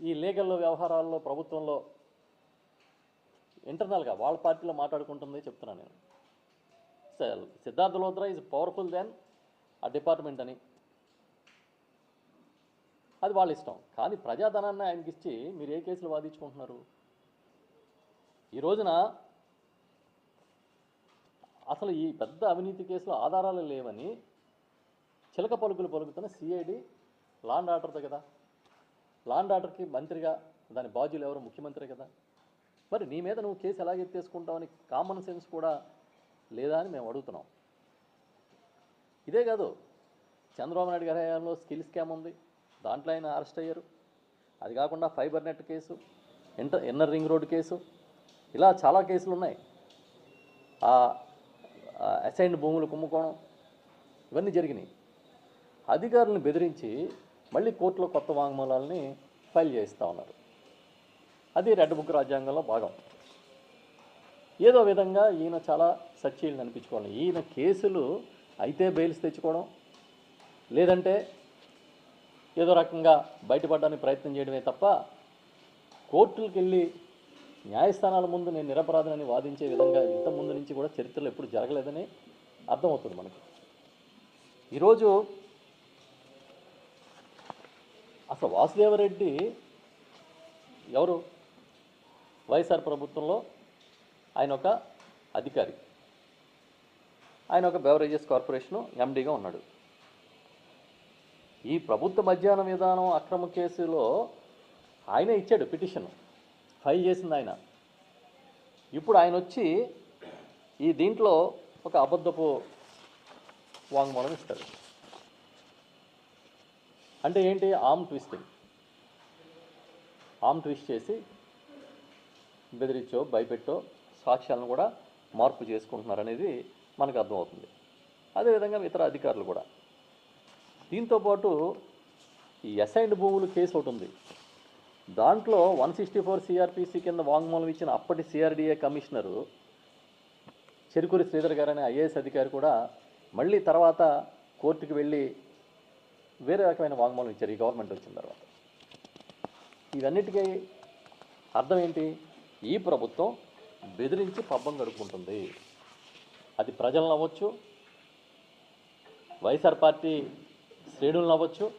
ఈ లీగల్ వ్యవహారాల్లో ప్రభుత్వంలో ఇంటర్నల్గా వాళ్ళ పార్టీలో మాట్లాడుకుంటుంది చెప్తున్నాను నేను. Siddhartha Luthra is powerful then ఆ డిపార్ట్మెంట్ అని. అది వాళ్ళ ఇష్టం. కానీ ప్రజాధనాన్ని ఆయనకి ఇచ్చి మీరు ఏ కేసులు వాదించుకుంటున్నారు? ఈ రోజున అసలు ఈ పెద్ద అవినీతి కేసులో ఆధారాలు లేవని చిలక పలుకులు పలుకుతున్న సిఐడి లాండ్ ఆర్డర్తో కదా. లాండ్ ఆర్డర్కి మంత్రిగా దాని బాధ్యులు ఎవరు? ముఖ్యమంత్రి కదా. మరి నీ మీద నువ్వు కేసు ఎలా ఎత్తేసుకుంటావని కామన్ సెన్స్ కూడా లేదా అని మేము అడుగుతున్నాం. ఇదే కాదు చంద్రబాబు నాయుడు గారి హయాంలో స్కిల్ స్కామ్ ఉంది. దాంట్లో ఆయన అరెస్ట్ అయ్యారు. అది కాకుండా fiber net case inter inner ring road case ఇలా చాలా కేసులు ఉన్నాయి. ఆ అసైన్డ్ భూములు కుమ్ముకోవడం ఇవన్నీ జరిగినాయి. అధికారులను బెదిరించి మళ్ళీ కోర్టులో కొత్త వాంగ్మూలాలని ఫైల్ చేస్తూ ఉన్నారు. అది రెడ్ బుక్ రాజ్యాంగంలో భాగం. ఏదో విధంగా ఈయన చాలా సచ్చీలను అనిపించుకోవాలి. ఈయన కేసులు అయితే బెయిల్స్ తెచ్చుకోవడం లేదంటే ఏదో రకంగా బయటపడడానికి ప్రయత్నం చేయడమే తప్ప కోర్టులకు వెళ్ళి న్యాయస్థానాల ముందు నేను నిరపరాధనని వాదించే విధంగా ఇంత ముందు నుంచి కూడా చరిత్రలో ఎప్పుడు జరగలేదని అర్థమవుతుంది మనకు. ఈరోజు అసలు వాసుదేవరెడ్డి ఎవరు? వైఎస్ఆర్ ప్రభుత్వంలో ఆయన ఒక అధికారి. ఆయన ఒక బెవరేజెస్ కార్పొరేషను ఎండీగా ఉన్నాడు. ఈ ప్రభుత్వ మధ్యాహ్నం విధానం అక్రమ కేసులో ఆయనే ఇచ్చాడు పిటిషన్. ఫైల్ చేసింది ఆయన. ఇప్పుడు ఆయన వచ్చి ఈ దీంట్లో ఒక అబద్ధపు వాంగ్మూలం ఇస్తాడు. అంటే ఏంటి? ఆమ్ ట్విస్టింగ్. ఆమ్ ట్విస్ట్ చేసి బెదిరించో భయపెట్టో సాక్ష్యాలను కూడా మార్పు చేసుకుంటున్నారు అనేది మనకు అర్థమవుతుంది. అదేవిధంగా ఇతర అధికారులు కూడా. దీంతోపాటు ఈ అసైన్డ్ భూములు కేసు ఒకటి ఉంది. దాంట్లో వన్ సిక్స్టీ ఫోర్ సిఆర్పిసి కింద వాంగ్మూలం ఇచ్చిన అప్పటి సిఆర్డిఏ కమిషనరు చెరుకూరి శ్రీధర్ గారు అనే ఐఏఎస్ అధికారి కూడా మళ్ళీ తర్వాత కోర్టుకు వెళ్ళి వేరే రకమైన వాంగ్మూలం ఇచ్చారు ఈ గవర్నమెంట్ వచ్చిన తర్వాత. ఇవన్నిటికీ అర్థం ఏంటి? ఈ ప్రభుత్వం బెదిరించి పబ్బం గడుపుకుంటుంది. అది ప్రజలను అవ్వచ్చు వైఎస్ఆర్ పార్టీ శ్రేణులను అవ్వచ్చు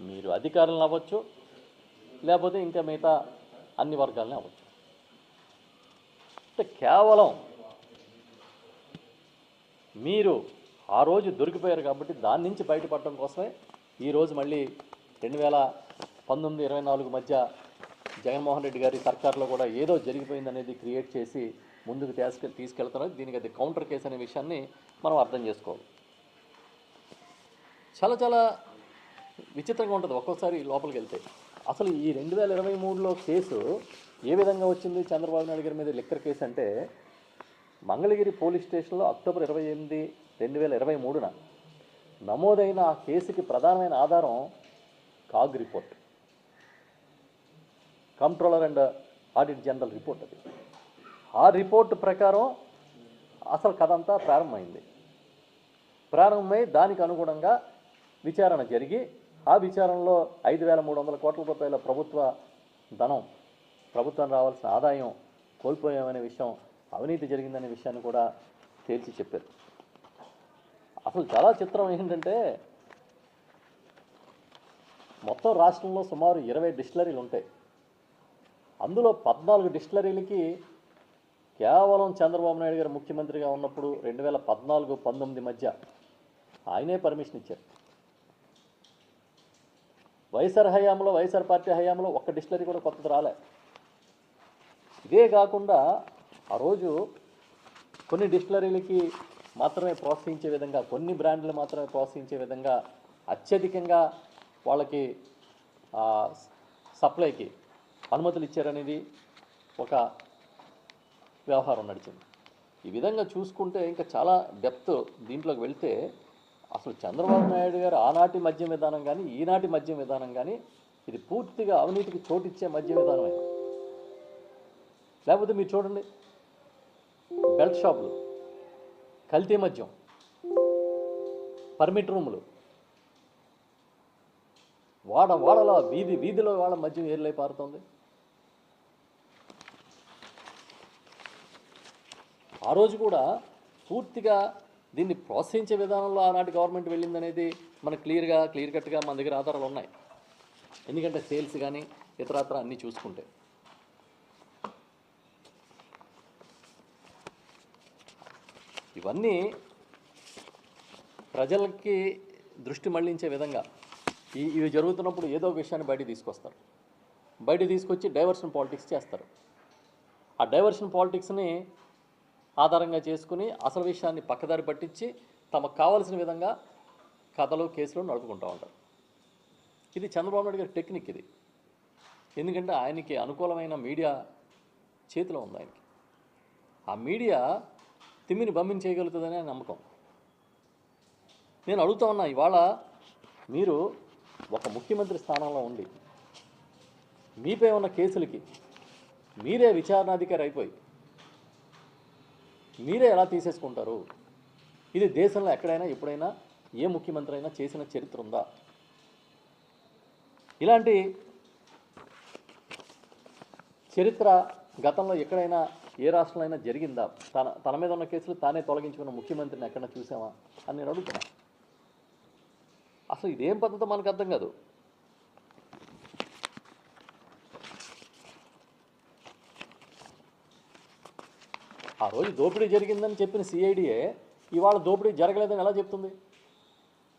మీరు అధికారులను అవ్వచ్చు లేకపోతే ఇంకా మిగతా అన్ని వర్గాలని అవ్వచ్చు. అంటే కేవలం మీరు ఆ రోజు దొరికిపోయారు కాబట్టి దాని నుంచి బయటపడడం కోసమే ఈరోజు మళ్ళీ రెండు వేల పంతొమ్మిది ఇరవై నాలుగు మధ్య జగన్మోహన్ రెడ్డి గారి సర్కార్లో కూడా ఏదో జరిగిపోయిందనేది క్రియేట్ చేసి ముందుకు తీసుకె తీసుకెళ్తున్నారు. దీనికి అది కౌంటర్ కేసు అనే విషయాన్ని మనం అర్థం చేసుకోవాలి. చాలా చాలా విచిత్రంగా ఉంటుంది ఒక్కోసారి లోపలికి వెళ్తే. అసలు ఈ రెండు వేల ఇరవై మూడులో కేసు ఏ విధంగా వచ్చింది? చంద్రబాబు నాయుడు గారి మీద లిక్కర్ కేసు అంటే మంగళగిరి పోలీస్ స్టేషన్లో అక్టోబర్ ఇరవై ఎనిమిది రెండు వేల ఇరవై మూడున నమోదైన ఆ కేసుకి ప్రధానమైన ఆధారం CAG report. Controller and audit general report అది. ఆ రిపోర్ట్ ప్రకారం అసలు కథ అంతా ప్రారంభమైంది. ప్రారంభమై దానికి అనుగుణంగా విచారణ జరిగి ఆ విచారణలో ఐదు వేల మూడు వందల కోట్ల రూపాయల ప్రభుత్వ ధనం ప్రభుత్వం రావాల్సిన ఆదాయం కోల్పోయామనే విషయం అవినీతి జరిగిందనే విషయాన్ని కూడా తేల్చి చెప్పారు. అసలు చాలా చిత్రం ఏంటంటే మొత్తం రాష్ట్రంలో సుమారు ఇరవై డిస్టిలరీలు ఉంటాయి. అందులో పద్నాలుగు డిస్టిలరీలకి కేవలం చంద్రబాబు నాయుడు గారు ముఖ్యమంత్రిగా ఉన్నప్పుడు రెండు వేల పద్నాలుగు పంతొమ్మిది మధ్య ఆయనే పర్మిషన్ ఇచ్చారు. వైఎస్ఆర్ హయాంలో వైఎస్ఆర్ పార్టీ హయాంలో ఒక్క డిస్టిలరీ కూడా కొత్తది రాలే. ఇదే కాకుండా ఆ రోజు కొన్ని డిస్టిలరీలకి మాత్రమే ప్రోత్సహించే విధంగా కొన్ని బ్రాండ్లు మాత్రమే ప్రోత్సహించే విధంగా అత్యధికంగా వాళ్ళకి సప్లైకి అనుమతులు ఇచ్చారనేది ఒక వ్యవహారం నడిచింది. ఈ విధంగా చూసుకుంటే ఇంకా చాలా డెప్త్ దీంట్లోకి వెళ్తే అసలు చంద్రబాబు నాయుడు గారు ఆనాటి మద్యం విధానం కానీ ఈనాటి మద్యం విధానం కానీ ఇది పూర్తిగా అవినీతికి చోటిచ్చే మద్యం విధానమే. లేకపోతే మీరు చూడండి బెల్ట్ షాపులు. కల్తీ మద్యం. పర్మిట్ రూములు. వాడ వాడలో వీధి వీధిలో వాళ్ళ మధ్య ఏర్లై పారుతుంది. ఆ రోజు కూడా పూర్తిగా దీన్ని ప్రోత్సహించే విధానంలో ఆనాటి గవర్నమెంట్ వెళ్ళిందనేది మనకు క్లియర్గా క్లియర్ కట్గా మన దగ్గర ఆధారాలు ఉన్నాయి. ఎందుకంటే సేల్స్ కానీ ఇతరత్ర అన్నీ చూసుకుంటే. ఇవన్నీ ప్రజలకి దృష్టి మళ్ళించే విధంగా ఈ ఇవి జరుగుతున్నప్పుడు ఏదో విషయాన్ని బయట తీసుకొస్తారు. బయట తీసుకొచ్చి డైవర్షన్ పాలిటిక్స్ చేస్తారు. ఆ డైవర్షన్ పాలిటిక్స్ని ఆధారంగా చేసుకుని అసలు విషయాన్ని పక్కదారి పట్టించి తమకు కావలసిన విధంగా కథలు కేసులు నడుపుకుంటూ ఉంటారు. ఇది చంద్రబాబు నాయుడు గారి టెక్నిక్ ఇది. ఎందుకంటే ఆయనకి అనుకూలమైన మీడియా చేతిలో ఉంది ఆయనకి. ఆ మీడియా తిమ్మిని పంపించేయగలుగుతుందనే నమ్మకం. నేను అడుగుతా ఉన్నా ఇవాళ మీరు ఒక ముఖ్యమంత్రి స్థానంలో ఉండి మీపై ఉన్న కేసులకి మీరే విచారణాధికారి అయిపోయి మీరే ఎలా తీసేసుకుంటారు? ఇది దేశంలో ఎక్కడైనా ఎప్పుడైనా ఏ ముఖ్యమంత్రి అయినా చేసిన చరిత్ర ఉందా? ఇలాంటి చరిత్ర గతంలో ఎక్కడైనా ఏ రాష్ట్రంలో అయినా జరిగిందా? తన తన మీద ఉన్న కేసులు తానే తొలగించుకున్న ముఖ్యమంత్రిని ఎక్కడ చూసామా అని నేను అడుగుతున్నా. అసలు ఇదేం పద్ధతి మనకు అర్థం కాదు. ఆ రోజు దోపిడీ జరిగిందని చెప్పిన సిఐడియే ఇవాళ దోపిడీ జరగలేదని ఎలా చెప్తుంది?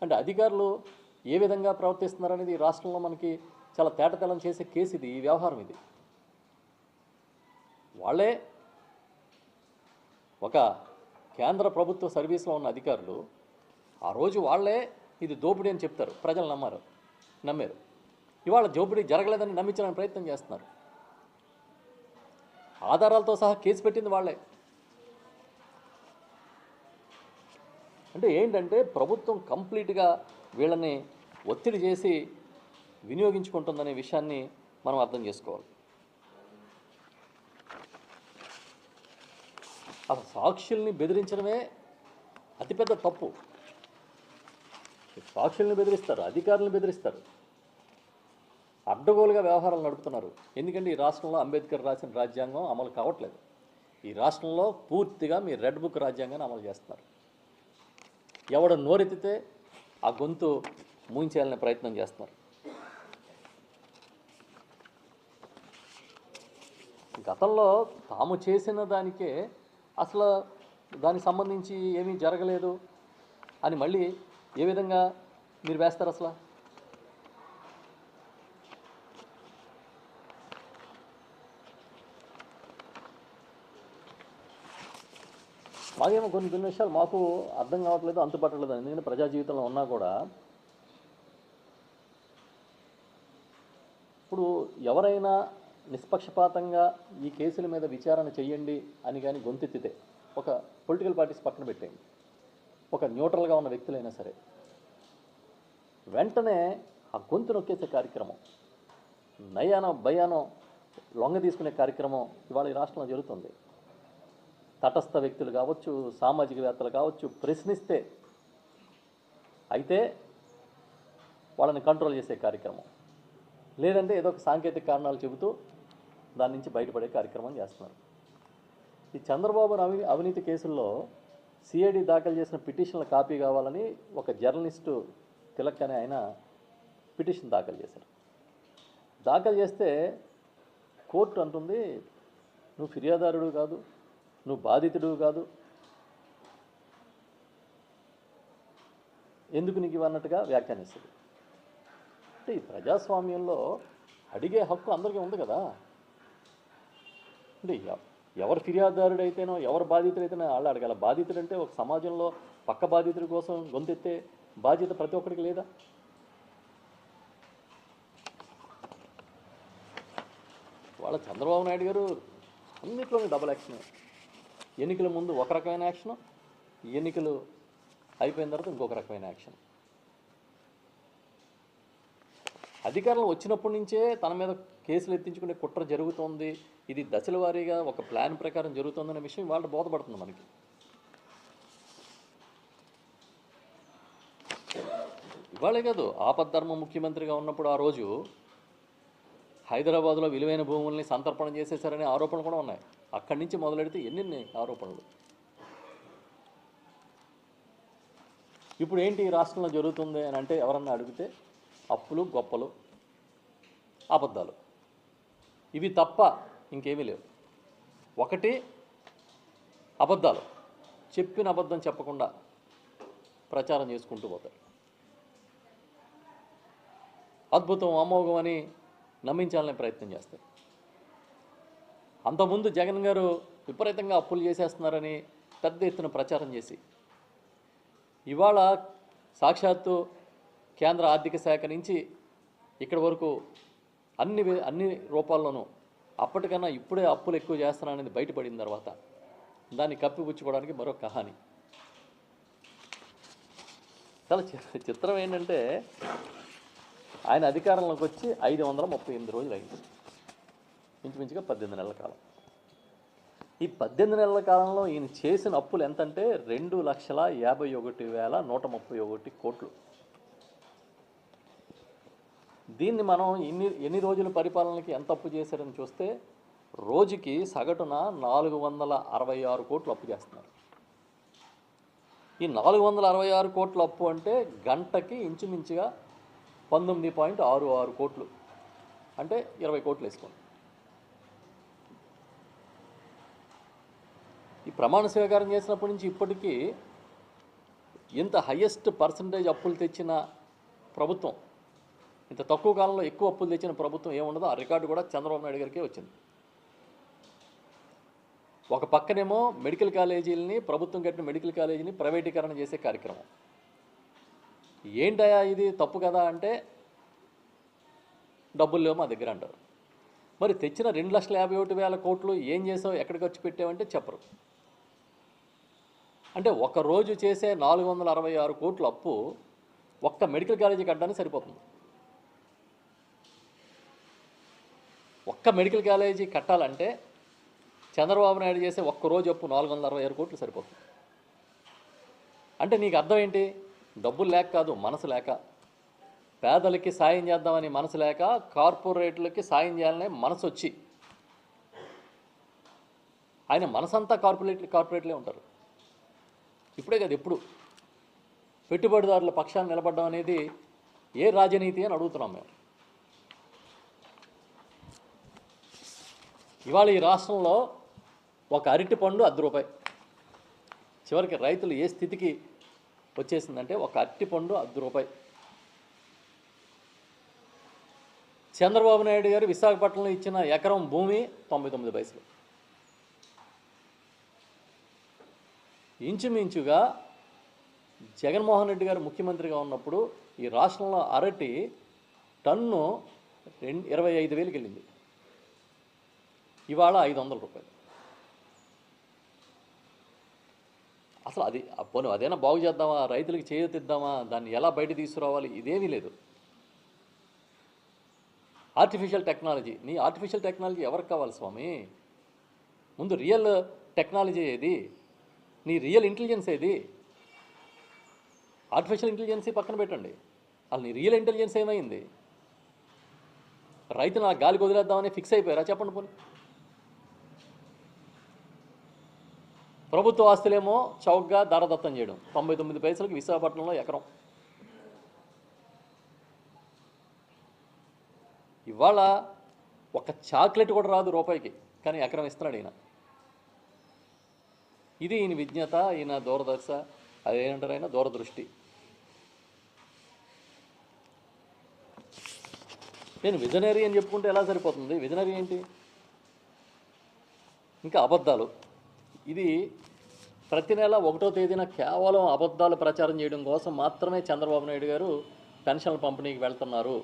అంటే అధికారులు ఏ విధంగా ప్రవర్తిస్తున్నారనేది ఈ రాష్ట్రంలో మనకి చాలా తేటతెలం చేసే కేసు ఇది ఈ వ్యవహారం ఇది. వాళ్ళే ఒక కేంద్ర ప్రభుత్వ సర్వీస్లో ఉన్న అధికారులు ఆ రోజు వాళ్ళే ఇది దోపిడీ అని చెప్తారు. ప్రజలు నమ్మారు నమ్మారు. ఇవాళ దోపిడీ జరగలేదని నమ్మించడానికి ప్రయత్నం చేస్తున్నారు. ఆధారాలతో సహా కేసు పెట్టింది వాళ్ళే. అంటే ఏంటంటే ప్రభుత్వం కంప్లీట్గా వీళ్ళని ఒత్తిడి చేసి వినియోగించుకుంటుందనే విషయాన్ని మనం అర్థం చేసుకోవాలి. అసలు సాక్షుల్ని బెదిరించడమే అతిపెద్ద తప్పు. సాక్షుల్ని బెదిరిస్తారు అధికారులను బెదిరిస్తారు. అడ్డగోలుగా వ్యవహారాలు నడుపుతున్నారు. ఎందుకంటే ఈ రాష్ట్రంలో అంబేద్కర్ రాసిన రాజ్యాంగం అమలు కావట్లేదు. ఈ రాష్ట్రంలో పూర్తిగా మీ రెడ్ బుక్ రాజ్యాంగాన్ని అమలు చేస్తున్నారు. ఎవడు నోరెత్తితే ఆ గొంతు మూయించేయాలనే ప్రయత్నం చేస్తున్నారు. గతంలో తాము చేసిన దానికే అసలు దానికి సంబంధించి ఏమీ జరగలేదు అని మళ్ళీ ఏ విధంగా మీరు వేస్తారు అసలు? మాకేమో కొన్ని కొన్ని విషయాలు మాకు అర్థం కావట్లేదు అంతుపట్టలేదు ఎందుకంటే ప్రజా జీవితంలో ఉన్నా కూడా ఇప్పుడు ఎవరైనా నిష్పక్షపాతంగా ఈ కేసుల మీద విచారణ చేయండి అని కానీ గొంతెత్తితే ఒక పొలిటికల్ పార్టీస్ పక్కన పెట్టేయండి. ఒక న్యూట్రల్గా ఉన్న వ్యక్తులైనా సరే. వెంటనే ఆ గొంతు నొక్కేసే కార్యక్రమం నయానో భయానో లొంగ తీసుకునే కార్యక్రమం ఇవాళ ఈ రాష్ట్రంలో జరుగుతుంది. తటస్థ వ్యక్తులు కావచ్చు సామాజికవేత్తలు కావచ్చు ప్రశ్నిస్తే అయితే వాళ్ళని కంట్రోల్ చేసే కార్యక్రమం. లేదంటే ఏదో ఒక సాంకేతిక కారణాలు చెబుతూ దాని నుంచి బయటపడే కార్యక్రమం చేస్తున్నారు. ఈ చంద్రబాబు అవి అవినీతి కేసుల్లో సిఐడి దాఖలు చేసిన పిటిషన్ల కాపీ కావాలని ఒక జర్నలిస్టు తిలక్ అనే ఆయన పిటిషన్ దాఖలు చేశారు. దాఖలు చేస్తే కోర్టు అంటుంది నువ్వు ఫిర్యాదారుడు కాదు నువ్వు బాధితుడు కాదు. ఎందుకు నీకు ఇవన్నట్టుగా వ్యాఖ్యానిస్తుంది. అంటే ఈ ప్రజాస్వామ్యంలో అడిగే హక్కు అందరికీ ఉంది కదా. అంటే ఎవరు ఫిర్యాదుదారుడు అయితేనో ఎవరు బాధితుడైతేనో వాళ్ళు అడగాల. బాధితుడు అంటే ఒక సమాజంలో పక్క బాధితుల కోసం గొంతెత్తే బాధ్యత ప్రతి ఒక్కరికి లేదా? వాళ్ళ చంద్రబాబు నాయుడు గారు అన్నిట్లోనే డబుల్ యాక్షన్ ఎన్నికల ముందు ఒక రకమైన యాక్షన్ ఎన్నికలు అయిపోయిన తర్వాత ఇంకొక రకమైన యాక్షన్ అధికారంలో వచ్చినప్పటి నుంచే తన మీద కేసులు ఎత్తించుకునే కుట్ర జరుగుతోంది. ఇది దశల వారీగా ఒక ప్లాన్ ప్రకారం జరుగుతుందనే విషయం వాళ్ళు బోధపడుతుంది మనకి. ఇవాళే కాదు ఆపద్ధర్మ ముఖ్యమంత్రిగా ఉన్నప్పుడు ఆ రోజు హైదరాబాద్లో విలువైన భూముల్ని సంతర్పణ చేసేసారనే ఆరోపణలు కూడా ఉన్నాయి. అక్కడి నుంచి మొదలెడితే ఎన్ని ఆరోపణలు? ఇప్పుడు ఏంటి ఈ రాష్ట్రంలో జరుగుతుంది అని అంటే ఎవరన్నా అడిగితే అప్పులు గొప్పలు అబద్ధాలు. ఇవి తప్ప ఇంకేమీ లేవు. ఒకటి అబద్ధాలు. చెప్పిన అబద్ధం చెప్పకుండా ప్రచారం చేసుకుంటూ పోతారు. అద్భుతం అమోఘం అని నమ్మించాలనే ప్రయత్నం చేస్తారు. అంతకుముందు జగన్ గారు విపరీతంగా అప్పులు చేసేస్తున్నారని పెద్ద ఎత్తున ప్రచారం చేసి ఇవాళ సాక్షాత్తు కేంద్ర ఆర్థిక శాఖ నుంచి ఇక్కడి వరకు అన్ని అన్ని రూపాల్లోనూ అప్పటికన్నా ఇప్పుడే అప్పులు ఎక్కువ చేస్తున్నాననేది బయటపడిన తర్వాత దాన్ని కప్పిపుచ్చుకోవడానికి మరో కహాని. చాలా చి- చిత్రం ఏంటంటే ఆయన అధికారంలోకి వచ్చి ఐదు వందల ముప్పై ఎనిమిది రోజులు అయింది. ఇంచుమించుగా పద్దెనిమిది నెలల కాలం. ఈ పద్దెనిమిది నెలల కాలంలో ఈయన చేసిన అప్పులు ఎంతంటే రెండు లక్షల యాభై ఒకటి వేల నూట ముప్పై ఒకటి కోట్లు. దీన్ని మనం ఇన్ని ఎన్ని రోజుల పరిపాలనకి ఎంత అప్పు చేశారని చూస్తే రోజుకి సగటున నాలుగు వందల అరవై ఆరు కోట్లు అప్పు చేస్తున్నారు. ఈ నాలుగు వందల అరవై ఆరు కోట్ల అప్పు అంటే గంటకి ఇంచుమించుగా పంతొమ్మిది పాయింట్ ఆరు ఆరు కోట్లు. అంటే ఇరవై కోట్లు వేసుకోండి. ఈ ప్రమాణ స్వీకారం చేసినప్పటి నుంచి ఇప్పటికీ ఇంత హయ్యెస్ట్ పర్సంటేజ్ అప్పులు తెచ్చిన ప్రభుత్వం ఇంత తక్కువ కాలంలో ఎక్కువ అప్పులు తెచ్చిన ప్రభుత్వం ఏముండదో ఆ రికార్డు కూడా చంద్రబాబు నాయుడు గారికే వచ్చింది. ఒక పక్కనేమో మెడికల్ కాలేజీలని ప్రభుత్వం కట్టిన మెడికల్ కాలేజీని ప్రైవేటీకరణ చేసే కార్యక్రమం. ఏంటయా ఇది? తప్పు కదా అంటే డబ్బులు లేవు మా దగ్గర అంటారు. మరి తెచ్చిన రెండు లక్షల యాభై ఒకటి వేల కోట్లు ఏం చేసావు? ఎక్కడ ఖర్చు పెట్టావంటే చెప్పరు. అంటే ఒక రోజు చేసే నాలుగు వందల అరవై ఆరు కోట్ల అప్పు ఒక్క మెడికల్ కాలేజీ కట్టడానికి సరిపోతుంది. ఒక్క మెడికల్ కాలేజీ కట్టాలంటే చంద్రబాబు నాయుడు చేసే ఒక్క రోజు అప్పు నాలుగు వందల అరవై ఆరు కోట్లు సరిపోతుంది. అంటే నీకు అర్థం ఏంటి? డబ్బులు లేక కాదు మనసు లేక. పేదలకి సాయం చేద్దామని మనసు లేక కార్పొరేట్లకి సాయం చేయాలనే మనసు వచ్చి. ఆయన మనసంతా కార్పొరేట్ కార్పొరేట్లే ఉంటారు. ఇప్పుడే కదా ఎప్పుడు? పెట్టుబడిదారుల పక్షాన్ని నిలబడడం అనేది ఏ రాజనీతి అని అడుగుతున్నాం మేము. ఇవాళ ఈ రాష్ట్రంలో ఒక అరటి పండు అర్ధ రూపాయి. చివరికి రైతులు ఏ స్థితికి వచ్చేసిందంటే ఒక అరటి పండు అర్ధ రూపాయి. చంద్రబాబు నాయుడు గారు విశాఖపట్నంలో ఇచ్చిన ఎకరం భూమి తొంభై తొమ్మిది పైసలు. ఇంచుమించుగా జగన్మోహన్ రెడ్డి గారు ముఖ్యమంత్రిగా ఉన్నప్పుడు ఈ రాష్ట్రంలో అరటి టన్ను రెండు ఇరవై ఐదు వేలకు వెళ్ళింది. ఇవాళ ఐదు వందల రూపాయలు. అసలు అది పోను అదేనా బాగు చేద్దామా రైతులకు చేయతిద్దామా దాన్ని ఎలా బయట తీసుకురావాలి ఇదేమీ లేదు. ఆర్టిఫిషియల్ టెక్నాలజీ నీ ఆర్టిఫిషియల్ టెక్నాలజీ ఎవరికి కావాలి స్వామి? ముందు రియల్ టెక్నాలజీ ఏది? నీ రియల్ ఇంటెలిజెన్స్ ఏది? ఆర్టిఫిషియల్ ఇంటెలిజెన్సీ పక్కన పెట్టండి. అసలు నీ రియల్ ఇంటెలిజెన్స్ ఏమైంది? రైతు నా గాలికి వదిలేద్దామని ఫిక్స్ అయిపోయారా? చెప్పండి పోనీ. ప్రభుత్వ ఆస్తులేమో చౌకగా ధరదత్తం చేయడం. తొంభై తొమ్మిది పైసలకి విశాఖపట్నంలో ఎకరం. ఇవాళ ఒక చాక్లెట్ కూడా రాదు రూపాయికి కానీ ఎకరం ఇస్తున్నాడు ఈయన. ఇది ఈయన విజ్ఞత ఈయన దూరదర్శ అదేంటారు ఆయన? దూరదృష్టి. నేను విజనరీ అని చెప్పుకుంటే ఎలా సరిపోతుంది? విజనరీ ఏంటి? ఇంకా అబద్ధాలు. ఇది ప్రతి నెల ఒకటో తేదీన కేవలం అబద్ధాలు ప్రచారం చేయడం కోసం మాత్రమే చంద్రబాబు నాయుడు గారు పెన్షన్ల పంపిణీకి వెళ్తున్నారు.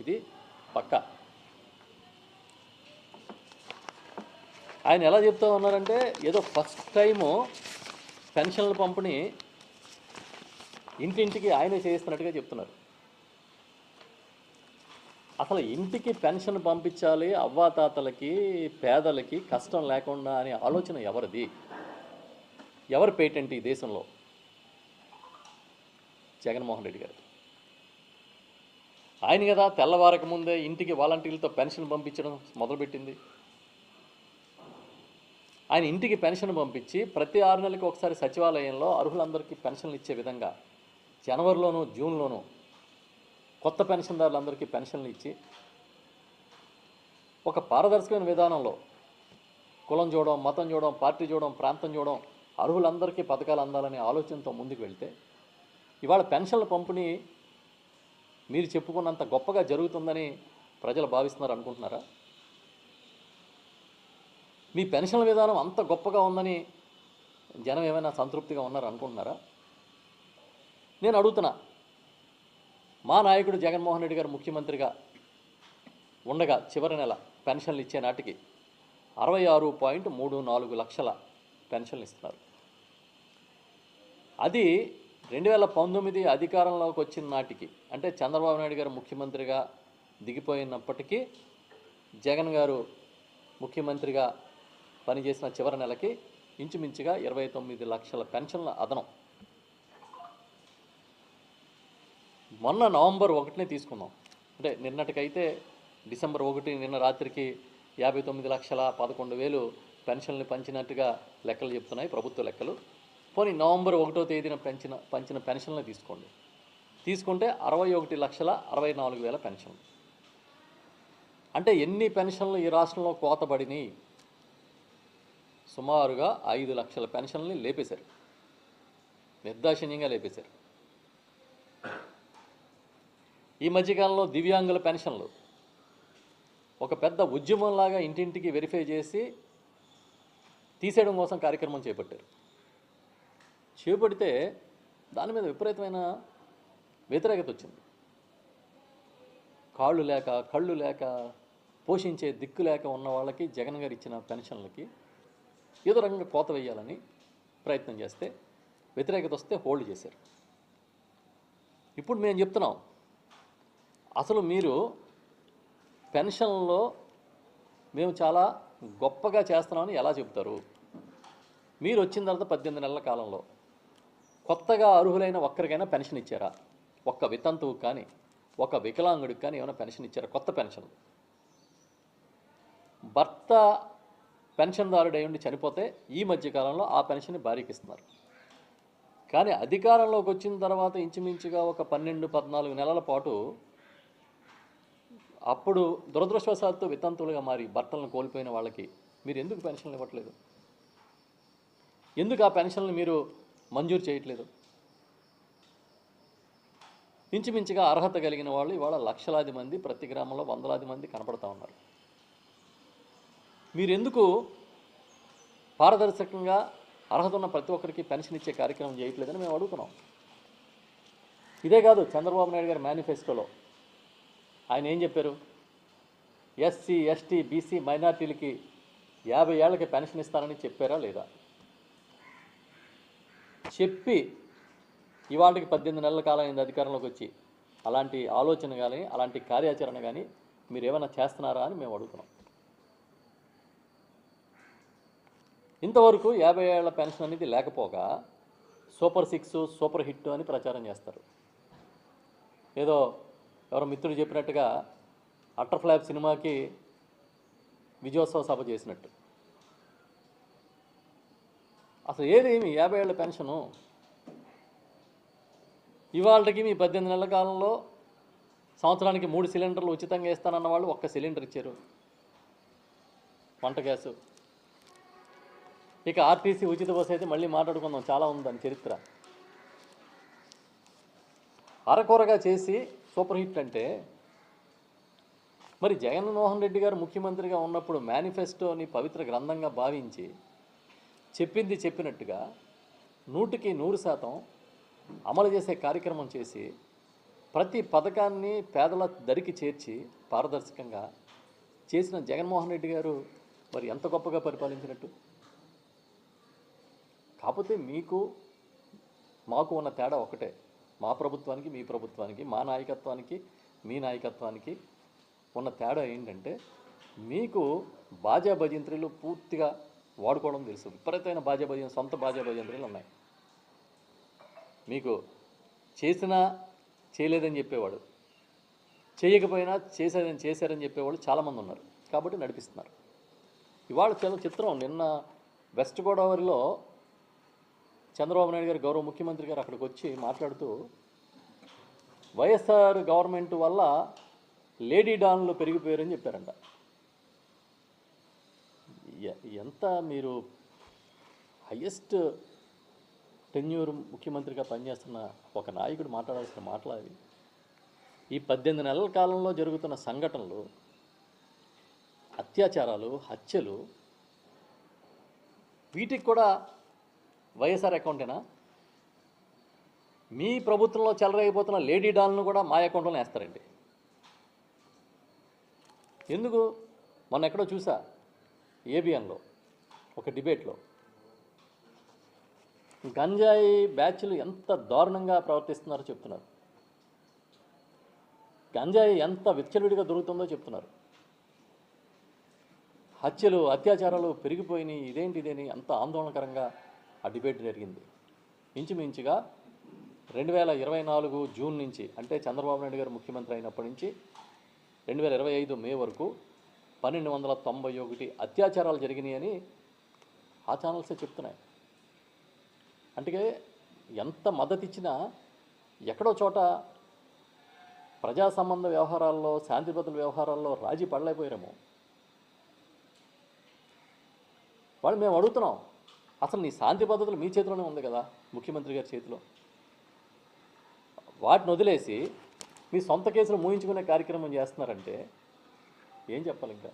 ఇది పక్కా. ఆయన ఎలా చెప్తా ఉన్నారంటే ఏదో ఫస్ట్ టైము పెన్షన్ల పంపిణీ ఇంటింటికి ఆయనే చేయిస్తున్నట్టుగా చెప్తున్నారు. అసలు ఇంటికి పెన్షన్ పంపించాలి అవ్వాతాతలకి పేదలకి కష్టం లేకుండా అనే ఆలోచన ఎవరిది? ఎవరి పేటెంట్ ఈ దేశంలో? జగన్మోహన్ రెడ్డి గారు. ఆయన కదా తెల్లవారక ముందే ఇంటికి వాలంటీర్లతో పెన్షన్ పంపించడం మొదలుపెట్టింది. ఆయన ఇంటికి పెన్షన్ పంపించి ప్రతి ఆరు నెలలకు ఒకసారి సచివాలయంలో అర్హులందరికీ పెన్షన్లు ఇచ్చే విధంగా జనవరిలోనూ జూన్లోనూ కొత్త పెన్షన్దారులందరికీ పెన్షన్లు ఇచ్చి ఒక పారదర్శకమైన విధానంలో కులం చూడడం మతం చూడడం పార్టీ చూడడం ప్రాంతం చూడడం అర్హులందరికీ పథకాలు అందాలనే ఆలోచనతో ముందుకు వెళ్తే ఇవాళ పెన్షన్ల పంపిణీ మీరు చెప్పుకున్నంత గొప్పగా జరుగుతుందని ప్రజలు భావిస్తున్నారు అనుకుంటున్నారా? మీ పెన్షన్ల విధానం అంత గొప్పగా ఉందని జనం ఏమైనా సంతృప్తిగా ఉన్నారు అనుకుంటున్నారా నేను అడుగుతున్నా మా నాయకుడు జగన్మోహన్ రెడ్డి గారు ముఖ్యమంత్రిగా ఉండగా చివరి నెల పెన్షన్లు ఇచ్చే నాటికి అరవై ఆరు పాయింట్ మూడు నాలుగు లక్షల పెన్షన్లు ఇస్తున్నారు. అది రెండు వేల పంతొమ్మిది అధికారంలోకి వచ్చిన నాటికి అంటే చంద్రబాబు నాయుడు గారు ముఖ్యమంత్రిగా దిగిపోయినప్పటికీ జగన్ గారు ముఖ్యమంత్రిగా పనిచేసిన చివరి నెలకి ఇంచుమించుగా ఇరవై తొమ్మిది లక్షల పెన్షన్ల అదనం మొన్న నవంబర్ ఒకటినే తీసుకుందాం. అంటే నిన్నటికైతే డిసెంబర్ ఒకటి నిన్న రాత్రికి యాభై తొమ్మిది లక్షల పదకొండు వేలు పెన్షన్లు పంచినట్టుగా లెక్కలు చెప్తున్నాయి ప్రభుత్వ లెక్కలు. పోనీ నవంబర్ ఒకటో తేదీన పెంచిన పంచిన పెన్షన్లు తీసుకోండి. తీసుకుంటే అరవై ఒకటి లక్షల అరవై నాలుగు వేల పెన్షన్లు. అంటే ఎన్ని పెన్షన్లు ఈ రాష్ట్రంలో కోతబడినాయి సుమారుగా ఐదు లక్షల పెన్షన్లని లేపేశారు. నిర్దాక్షిణ్యంగా లేపేశారు. ఈ మధ్యకాలంలో దివ్యాంగుల పెన్షన్లు. ఒక పెద్ద ఉద్యమంలాగా ఇంటింటికి వెరిఫై చేసి తీసేయడం కోసం కార్యక్రమం చేపట్టారు. చేపడితే దాని మీద విపరీతమైన వ్యతిరేకత వచ్చింది. కాళ్ళు లేక కళ్ళు లేక పోషించే దిక్కు లేక ఉన్న వాళ్ళకి జగన్ గారు ఇచ్చిన పెన్షన్లకి ఏదో రకంగా కోత వేయాలని ప్రయత్నం చేస్తే వ్యతిరేకత వస్తే హోల్డ్ చేశారు. ఇప్పుడు మేము చెప్తున్నాం అసలు మీరు పెన్షన్లో మేము చాలా గొప్పగా చేస్తున్నామని ఎలా చెబుతారు? మీరు వచ్చిన తర్వాత పద్దెనిమిది నెలల కాలంలో కొత్తగా అర్హులైన ఒక్కరికైనా పెన్షన్ ఇచ్చారా? ఒక్క వితంతువుకు కానీ ఒక వికలాంగుడికి కానీ ఏమైనా పెన్షన్ ఇచ్చారా? కొత్త పెన్షన్. భర్త పెన్షన్దారుడు ఉండి చనిపోతే ఈ మధ్యకాలంలో ఆ పెన్షన్ భార్యకి ఇస్తున్నారు కానీ అధికారంలోకి వచ్చిన తర్వాత ఇంచుమించుగా ఒక పన్నెండు పద్నాలుగు నెలల పాటు అప్పుడు దురదృష్టవశాత్తు వితంతులుగా మారి భర్తలను కోల్పోయిన వాళ్ళకి మీరు ఎందుకు పెన్షన్లు ఇవ్వట్లేదు? ఎందుకు ఆ పెన్షన్లు మీరు మంజూరు చేయట్లేదు? ఇంచుమించుగా అర్హత కలిగిన వాళ్ళు ఇవాళ లక్షలాది మంది ప్రతి గ్రామంలో వందలాది మంది కనపడుతూ ఉన్నారు. మీరెందుకు పారదర్శకంగా అర్హత ఉన్న ప్రతి ఒక్కరికి పెన్షన్ ఇచ్చే కార్యక్రమం చేయట్లేదని మేము అడుగుతున్నాం. ఇదే కాదు చంద్రబాబు నాయుడు గారి మేనిఫెస్టోలో ఆయన ఏం చెప్పారు? ఎస్సీ ఎస్టీ బీసీ మైనార్టీలకి యాభై ఏళ్ళకి పెన్షన్ ఇస్తానని చెప్పారా లేదా? చెప్పి ఇవాళకి పద్దెనిమిది నెలల కాలం అయింది అధికారంలోకి వచ్చి. అలాంటి ఆలోచన కానీ అలాంటి కార్యాచరణ కానీ మీరు ఏమైనా చేస్తున్నారా అని మేము అడుగుతున్నాం. ఇంతవరకు యాభై ఏళ్ళ పెన్షన్ అనేది లేకపోగా సూపర్ సిక్స్ సూపర్ హిట్ అని ప్రచారం చేస్తారు. ఏదో ఎవరో మిత్రుడు చెప్పినట్టుగా అట్టర్ఫ్లాప్ సినిమాకి విజయోత్సవ సభ చేసినట్టు. అసలు ఏదేమి యాభై ఏళ్ళ పెన్షను. ఇవాళకి మీ పద్దెనిమిది నెలల కాలంలో సంవత్సరానికి మూడు సిలిండర్లు ఉచితంగా ఇస్తానన్న వాళ్ళు ఒక్క సిలిండర్ ఇచ్చారు. వంట గ్యాసు. ఇక ఆర్టీసీ ఉచిత బస్సు అయితే మళ్ళీ మాట్లాడుకుందాం. చాలా ఉంది దాని చరిత్ర. అరకొరగా చేసి సూపర్ హిట్ అంటే మరి జగన్మోహన్ రెడ్డి గారు ముఖ్యమంత్రిగా ఉన్నప్పుడు మేనిఫెస్టోని పవిత్ర గ్రంథంగా భావించి చెప్పింది చెప్పినట్టుగా నూటికి నూరు శాతం అమలు చేసే కార్యక్రమం చేసి ప్రతి పథకాన్ని పేదల దరికి చేర్చి పారదర్శకంగా చేసిన జగన్మోహన్ రెడ్డి గారు మరి ఎంత గొప్పగా పరిపాలించినట్టు? కాకపోతే మీకు మాకు ఉన్న తేడా ఒకటే. మా ప్రభుత్వానికి మీ ప్రభుత్వానికి మా నాయకత్వానికి మీ నాయకత్వానికి ఉన్న తేడా ఏంటంటే మీకు బాజా భజంత్రులు పూర్తిగా వాడుకోవడం తెలుసు. విపరీతమైన బాజా భజన సొంత బాజా భజంత్రులు ఉన్నాయి. మీకు చేసినా చేయలేదని చెప్పేవాడు చేయకపోయినా చేసేదని చేశారని చెప్పేవాళ్ళు చాలామంది ఉన్నారు. కాబట్టి నడిపిస్తున్నారు. ఇవాళ చాలా చిత్రం నిన్న వెస్ట్ గోదావరిలో చంద్రబాబు నాయుడు గారు గౌరవ ముఖ్యమంత్రి గారు అక్కడికి వచ్చి మాట్లాడుతూ వైఎస్ఆర్ గవర్నమెంట్ వల్ల లేడీ డాన్లు పెరిగిపోయారని చెప్పారంట. ఎంత మీరు హయ్యెస్ట్ టెన్యూర్ ముఖ్యమంత్రిగా పనిచేస్తున్న ఒక నాయకుడు మాట్లాడాల్సిన మాటలు అవి. ఈ పద్దెనిమిది నెలల కాలంలో జరుగుతున్న సంఘటనలు అత్యాచారాలు హత్యలు వీటికి కూడా వైఎస్ఆర్ అకౌంటేనా? మీ ప్రభుత్వంలో చెలరైపోతున్న లేడీ డాల్ను కూడా మా అకౌంట్లో వేస్తారండి. ఎందుకు? మొన్న ఎక్కడో చూసా ఏబిఎన్లో ఒక డిబేట్లో. గంజాయి బ్యాచ్లు ఎంత దారుణంగా ప్రవర్తిస్తున్నారో చెప్తున్నారు. గంజాయి ఎంత విచ్చలవిడిగా దొరుకుతుందో చెప్తున్నారు. హత్యలు అత్యాచారాలు పెరిగిపోయినాయి ఇదేంటి ఇదేని అంత ఆందోళనకరంగా ఆ డిబేట్ జరిగింది. ఇంచుమించుగా రెండు వేల ఇరవై నాలుగు జూన్ నుంచి అంటే చంద్రబాబు నాయుడు గారు ముఖ్యమంత్రి అయినప్పటి నుంచి రెండు వేల ఇరవై ఐదు మే వరకు పన్నెండు వందల తొంభై ఒకటి అత్యాచారాలు జరిగినాయని ఆ ఛానల్సే చెప్తున్నాయి. అంటే ఎంత మద్దతు ఇచ్చినా ఎక్కడో చోట ప్రజా సంబంధ వ్యవహారాల్లో శాంతి భద్రతల వ్యవహారాల్లో రాజీ పడలేకపోయారేమో. వాళ్ళు మేము అడుగుతున్నాం అసలు నీ శాంతి పద్ధతులు మీ చేతిలోనే ఉంది కదా ముఖ్యమంత్రి గారి చేతిలో. వాటిని వదిలేసి మీ సొంత కేసులు మూయించుకునే కార్యక్రమం చేస్తున్నారంటే ఏం చెప్పాలి ఇంకా?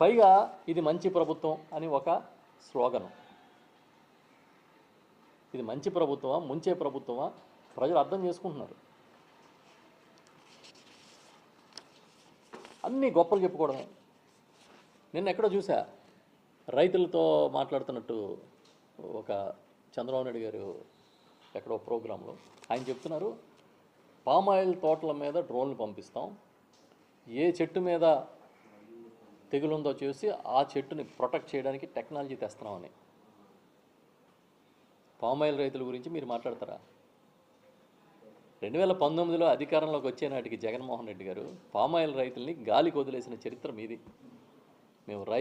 పైగా ఇది మంచి ప్రభుత్వం అని ఒక స్లోగనం. ఇది మంచి ప్రభుత్వమా ముంచే ప్రభుత్వమా ప్రజలు అర్థం చేసుకుంటున్నారు. అన్నీ గొప్పలు చెప్పుకోవడమే. నిన్న ఎక్కడో చూసా రైతులతో మాట్లాడుతున్నట్టు ఒక చంద్రబాబు నాయుడు గారు ఎక్కడో ప్రోగ్రాంలో ఆయన చెప్తున్నారు పామాయిల్ తోటల మీద డ్రోన్లు పంపిస్తాం ఏ చెట్టు మీద తెగులుందో చూసి ఆ చెట్టుని ప్రొటెక్ట్ చేయడానికి టెక్నాలజీ తెస్తున్నామని. పామాయిల్ రైతుల గురించి మీరు మాట్లాడతారా? రెండు వేల పంతొమ్మిదిలో అధికారంలోకి వచ్చే నాటికి జగన్మోహన్ రెడ్డి గారు పామాయిల్ రైతుల్ని గాలికి వదిలేసిన చరిత్ర మీది. మేము రైతు